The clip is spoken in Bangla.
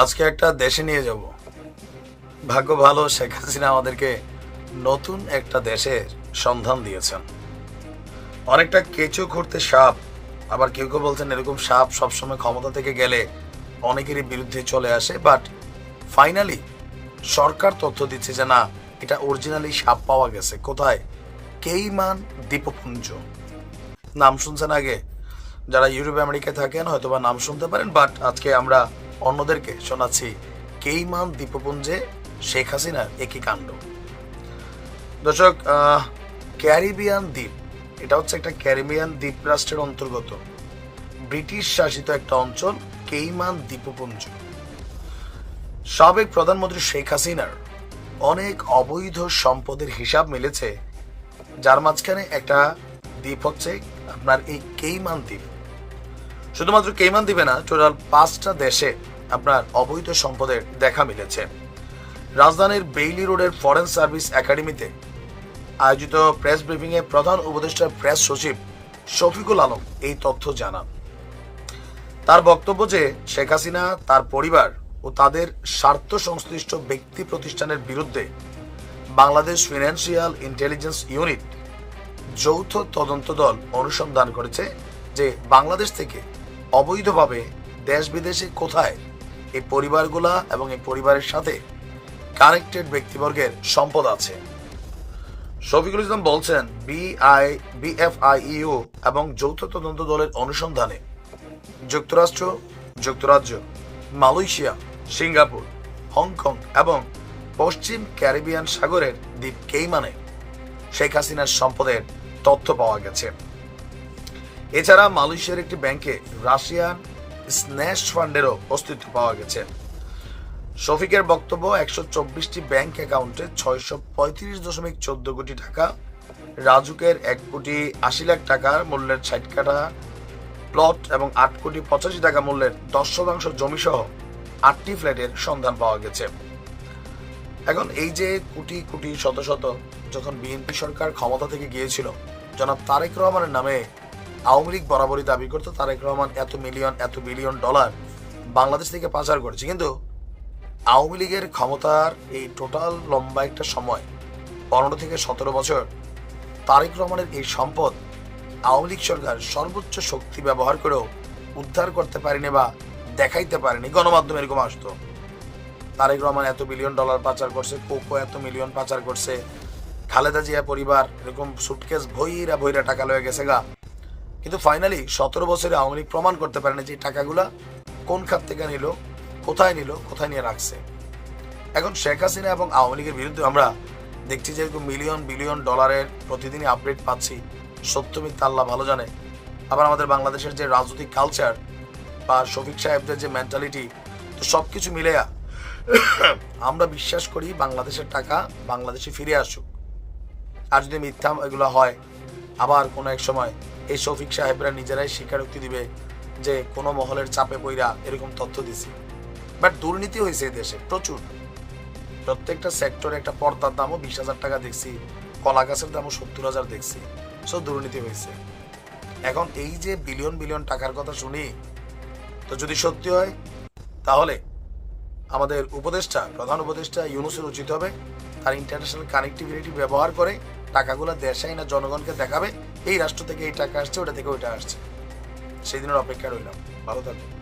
আজকে একটা দেশে নিয়ে যাব। ভাগ্য ভালো, শেখ হাসিনা আমাদেরকে নতুন একটা দেশের সন্ধান দিয়েছেন। অনেকটা কেঁচো ঘুরতে সাপ, আবার কেউ কেউ বলছেন এরকম সাপ সবসময় ক্ষমতা থেকে গেলে অনেকেরই বিরুদ্ধে চলে আসে বাট ফাইনালি সরকার তথ্য দিচ্ছে যে না, এটা অরিজিনালি সাপ পাওয়া গেছে। কোথায়? কেইমান দ্বীপপুঞ্জ নাম শুনছেন আগে? যারা ইউরোপ, আমেরিকায় থাকেন হয়তো বা নাম শুনতে পারেন বাট আজকে আমরা অন্যদেরকে শোনাচ্ছি কেইমান দ্বীপপুঞ্জে শেখ হাসিনার একই কাণ্ড। দর্শক ক্যারিবিয়ান দ্বীপ, এটা হচ্ছে একটা ক্যারিবিয়ান দ্বীপ রাষ্ট্রের অন্তর্গত। ব্রিটিশ শাসিত একটা অঞ্চল, কেইমান দ্বীপপুঞ্জ। সাবেক প্রধানমন্ত্রী শেখ হাসিনার অনেক অবৈধ সম্পদের হিসাব মিলেছে, যার মাঝখানে একটা দ্বীপ হচ্ছে আপনার এই কেইমান দ্বীপ। শুধুমাত্র কেইমান দ্বীপে না, টোটাল পাঁচটা দেশে আপনার অবৈধ সম্পদের দেখা মিলেছে। রাজধানীর বেইলি রোডের ফরেন সার্ভিস একাডেমিতে আয়োজিত প্রেস ব্রিফিংয়ে প্রধান উপদেষ্টার প্রেস সচিব শফিকুল আলম এই তথ্য জানান। তার বক্তব্য যে শেখ হাসিনা, তার পরিবার ও তাদের স্বার্থ সংশ্লিষ্ট ব্যক্তি প্রতিষ্ঠানের বিরুদ্ধে বাংলাদেশ ফিনান্সিয়াল ইন্টেলিজেন্স ইউনিট যৌথ তদন্ত দল অনুসন্ধান করেছে যে বাংলাদেশ থেকে অবৈধভাবে দেশ বিদেশে কোথায় এই পরিবারগুলা এবং এই পরিবারের সাথে কানেক্টেড ব্যক্তিবর্গের সম্পদ আছে? শফিকুল ইসলাম বলছেন বিআই বিএফআইইউ এবং যৌথ তদন্ত দলের অনুসন্ধানে যুক্তরাষ্ট্র, যুক্তরাজ্য, মালয়েশিয়া, সিঙ্গাপুর, হংকং এবং পশ্চিম ক্যারিবিয়ান সাগরের দ্বীপ কেইমানে শেখ হাসিনার সম্পদের তথ্য পাওয়া গেছে। এছাড়া মালয়েশিয়ার একটি ব্যাংকে রাশিয়ান স্ন্যাশ ফান্ডেরও অস্তিত্ব পাওয়া গেছে। শফিকের বক্তব্য, একশো চব্বিশটি ব্যাংক অ্যাকাউন্টে ছয়শো পঁয়ত্রিশ দশমিক চোদ্দ কোটি টাকা, রাজুকের এক কোটি আশি লাখ টাকার মূল্যের ষাট কাটা প্লট এবং আট কোটি পঁচাশি টাকা মূল্যের দশ শতাংশ জমি সহ আটটি ফ্ল্যাটের সন্ধান পাওয়া গেছে। এখন এই যে কোটি কোটি শত শত যখন বিএনপি সরকার ক্ষমতা থেকে গিয়েছিল, জনাব তারেক রহমানের নামে আওয়ামী লীগ বরাবরই দাবি করতো, তারেক রহমান এত মিলিয়ন এত বিলিয়ন ডলার বাংলাদেশ থেকে পাচার করেছে। কিন্তু আওয়ামী লীগের ক্ষমতার এই টোটাল লম্বা একটা সময়, পনেরো থেকে সতেরো বছর, তারেক রহমানের এই সম্পদ আওয়ামী লীগ সরকার সর্বোচ্চ শক্তি ব্যবহার করেও উদ্ধার করতে পারেনি বা দেখাইতে পারেনি, গণমাধ্যমে এরকম আসতো। তারেক রহমান এত বিলিয়ন ডলার পাচার করছে, কোকো এত মিলিয়ন পাচার করছে, খালেদা জিয়া পরিবার এরকম সুটকেস ভইরা ভইরা টাকা লয়ে গেছে গা। কিন্তু ফাইনালি সতেরো বছরে আওয়ামী লীগ প্রমাণ করতে পারেনি যে এই টাকাগুলা কোন খাত থেকে নিল, কোথায় নিল, কোথায় নিয়ে রাখছে। এখন শেখ হাসিনা এবং আওয়ামী লীগের বিরুদ্ধে আমরা দেখছি যে মিলিয়ন বিলিয়ন ডলারের প্রতিদিনই আপডেট পাচ্ছি। সত্য মিথ্যা আল্লাহ ভালো জানে। আবার আমাদের বাংলাদেশের যে রাজনৈতিক কালচার বা শফিক সাহেবদের যে মেন্টালিটি তো সব কিছু মিলেয়া আমরা বিশ্বাস করি বাংলাদেশের টাকা বাংলাদেশে ফিরে আসুক। আর যদি মিথ্যা এগুলো হয়, আবার কোনো এক সময় এই শফিক সাহেবরা নিজেরাই স্বীকারোক্তি দিবে যে কোনো মহলের চাপে পইরা এরকম তথ্য দিছি। বাট দুর্নীতি হয়েছে এই দেশে, প্রচুর। প্রত্যেকটা সেক্টরে একটা পর্দার দামও বিশ হাজার টাকা দেখছি, কলা গাছের দামও সত্তর হাজার দেখছি। সব দুর্নীতি হয়েছে এখন এই যে বিলিয়ন বিলিয়ন টাকার কথা শুনি, তো যদি সত্যি হয়, তাহলে আমাদের উপদেষ্টা, প্রধান উপদেষ্টা ইউনুসের উচিত হবে, তার ইন্টারন্যাশনাল কানেক্টিভিটি ব্যবহার করে টাকাগুলো দেশাই না জনগণকে দেখাবে, এই রাষ্ট্র থেকে এই টাকা আসছে, ওটা থেকে ওইটা আসছে। সেই দিনের অপেক্ষা রইলাম। ভালো থাকবে